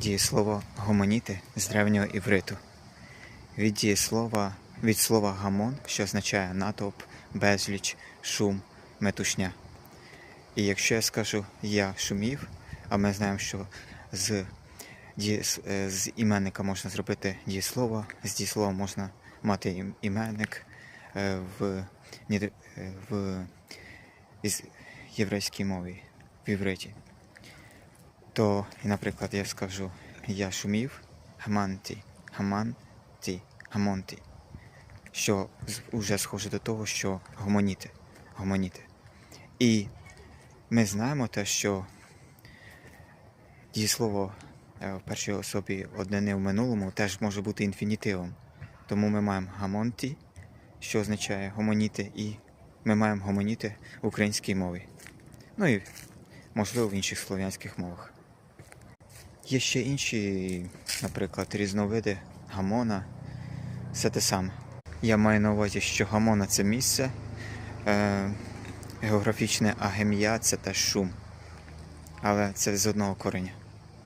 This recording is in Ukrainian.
Дієслово гомоніти з древнього івриту. Від дієслова від слова гамон, що означає натовп, безліч, шум, метушня. І якщо я скажу я шумів, а ми знаємо, що з, е, з іменника можна зробити дієслово, з дієслова можна мати іменник е, в, е, в єврейській мові, в івриті. То, наприклад, я скажу я шумів гаманті, гаманті, гамонті, що уже схоже до того, що гомоніти, гомоніти. І ми знаємо те, що дієслово е, в першій особі однини в минулому теж може бути інфінітивом. Тому ми маємо гамонті, що означає гомоніти, і ми маємо гомоніти в українській мові. Ну і можливо в інших слов'янських мовах. Є ще інші, наприклад, різновиди гамона. Все те саме. Я маю на увазі, що гамона це місце, е, географічне, а гемія це теж шум. Але це з одного кореня.